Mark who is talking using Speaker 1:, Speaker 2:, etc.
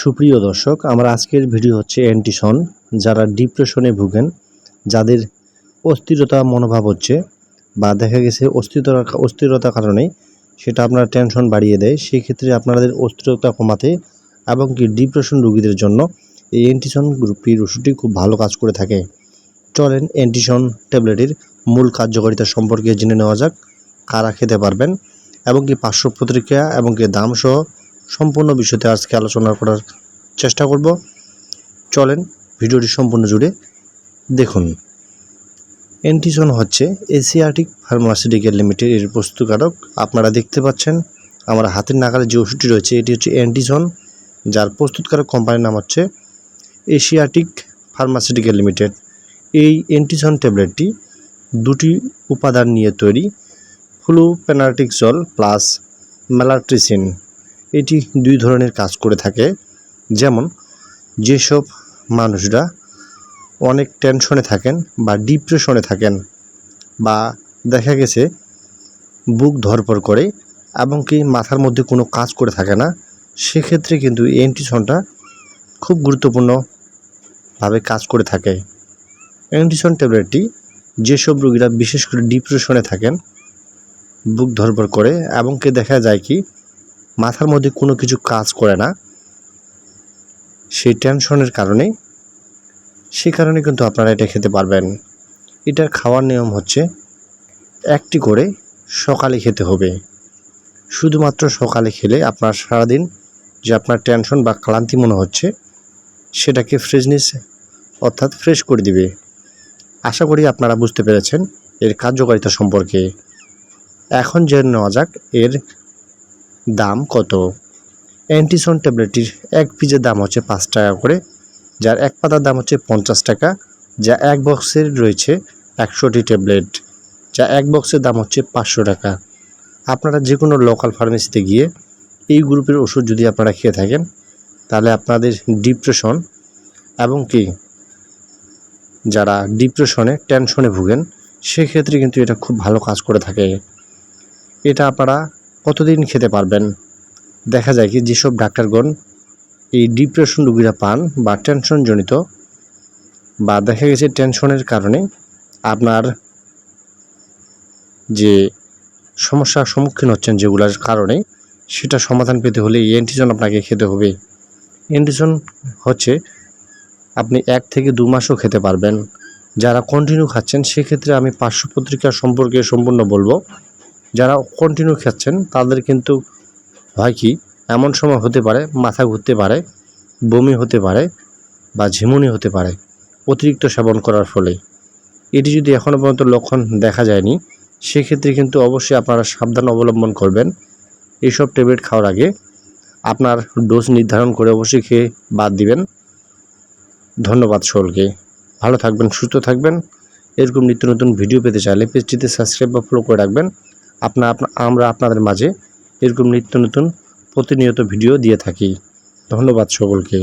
Speaker 1: সুপ্রিয় দর্শক, আমার আজকের ভিডিও হচ্ছে অ্যান্টিসন। যারা ডিপ্রেশনে ভুগেন, যাদের অস্থিরতা মনোভাব হচ্ছে বা দেখা গেছে অস্থিরতা অস্থিরতার কারণে সেটা আপনার টেনশন বাড়িয়ে দেয় সেই ক্ষেত্রে আপনাদের অস্থিরতা কমাতে এবং কি ডিপ্রেশন রোগীদের জন্য এই অ্যান্টিসন গ্রুপটির ওষুধটি খুব ভালো কাজ করে থাকে। চলেন অ্যান্টিসন ট্যাবলেটের মূল কার্যকারিতা সম্পর্কে জেনে নেওয়া যাক, কারা খেতে পারবেন এবং কি পার্শ্ব প্রতিক্রিয়া এবং কি দাম সহ সম্পূর্ণ বিষয়তে আজকে আলোচনা করার চেষ্টা করব। চলেন ভিডিওটি সম্পূর্ণ জুড়ে দেখুন। এন্টিসন হচ্ছে এশিয়াটিক ফার্মাসিউটিক্যাল লিমিটেড এর প্রস্তুতকারক। আপনারা দেখতে পাচ্ছেন আমার হাতের নাগালে যে ওষুধটি রয়েছে, এটি হচ্ছে অ্যান্টিসন যার প্রস্তুতকারক কোম্পানির নাম হচ্ছে এশিয়াটিক ফার্মাসিউটিক্যাল লিমিটেড। এই অ্যান্টিসন ট্যাবলেটটি দুটি উপাদান নিয়ে তৈরি, ফ্লুপেনার্টিক জল প্লাস ম্যালাট্রিসিন এটি দুই ধরনের কাজ করে থাকে। যেমন, যেসব মানুষরা অনেক টেনশনে থাকেন বা ডিপ্রেশনে থাকেন বা দেখা গেছে বুক ধরপড় করে এবং কি মাথার মধ্যে কোনো কাজ করে থাকে না, সেক্ষেত্রে কিন্তু এই অ্যান্টিসনটা খুব গুরুত্বপূর্ণভাবে কাজ করে থাকে। অ্যান্টিসন ট্যাবলেটটি যেসব রোগীরা বিশেষ করে ডিপ্রেশনে থাকেন, বুক ধরপড় করে এবং কি দেখা যায় কি মাথার মধ্যে কোনো কিছু কাজ করে না। সেই টেনশনের কারণে, সে কারণে কিন্তু আপনারা এটা খেতে পারবেন। এটার খাওয়ার নিয়ম হচ্ছে, একটি করে সকালে খেতে হবে। শুধুমাত্র সকালে খেলে আপনার সারাদিন যে আপনার টেনশন বা ক্লান্তি মনে হচ্ছে, সেটাকে ফ্রেশনেস অর্থাৎ ফ্রেশ করে দিবে। আশা করি আপনারা বুঝতে পেরেছেন এর কার্যকারিতা সম্পর্কে। এখন জেনে নেওয়া যাক এর দাম কত? অ্যান্টিসন ট্যাবলেটটির এক পিসের দাম হচ্ছে পাঁচ টাকা করে, যার এক পাতার দাম হচ্ছে পঞ্চাশ টাকা, যা এক বক্সের রয়েছে একশোটি ট্যাবলেট যা এক বক্সের দাম হচ্ছে পাঁচশো টাকা। আপনারা যে কোনো লোকাল ফার্মেসিতে গিয়ে এই গ্রুপের ওষুধ যদি আপনারা খেয়ে থাকেন, তাহলে আপনাদের ডিপ্রেশন এবং কি, যারা ডিপ্রেশনে টেনশনে ভুগেন, সেক্ষেত্রে কিন্তু এটা খুব ভালো কাজ করে থাকে। এটা আপনারা কতদিন খেতে পারবেন? দেখা যায় কি যেসব ডাক্তারগণ এই ডিপ্রেশন রুগীরা পান বা টেনশনজনিত বা দেখা গেছে টেনশনের কারণে আপনার যে সমস্যার সম্মুখীন হচ্ছেন যেগুলোর কারণে সেটা সমাধান পেতে হলে এই অ্যান্টিজন আপনাকে খেতে হবে। অ্যান্টিজন হচ্ছে আপনি এক থেকে দু মাসও খেতে পারবেন। যারা কন্টিনিউ খাচ্ছেন, সেক্ষেত্রে আমি পার্শ্ব পত্রিকা সম্পর্কে সম্পূর্ণ বলব। যারা কন্টিনিউ খাচ্ছেন তাদের কিন্তু হয় কি, এমন সময় হতে পারে, মাথা ঘুরতে পারে, বমি হতে পারে বা ঝিমুনি হতে পারে অতিরিক্ত সেবন করার ফলে। এটি যদি এখনও পর্যন্ত লক্ষণ দেখা যায়নি, সেক্ষেত্রে কিন্তু অবশ্যই আপনারা সাবধান অবলম্বন করবেন। এইসব ট্যাবলেট খাওয়ার আগে আপনার ডোজ নির্ধারণ করে অবশ্যই খেয়ে বাদ দিবেন। ধন্যবাদ সকলকে। ভালো থাকবেন, সুস্থ থাকবেন। এরকম নিত্য নতুন ভিডিও পেতে চাইলে পেজটিতে সাবস্ক্রাইব বা ফলো করে রাখবেন। আপনা আপনা আমরা আপনাদের মাঝে এরকম নিত্য নতুন প্রতিনিয়ত ভিডিও দিয়ে থাকি। ধন্যবাদ সকলকে।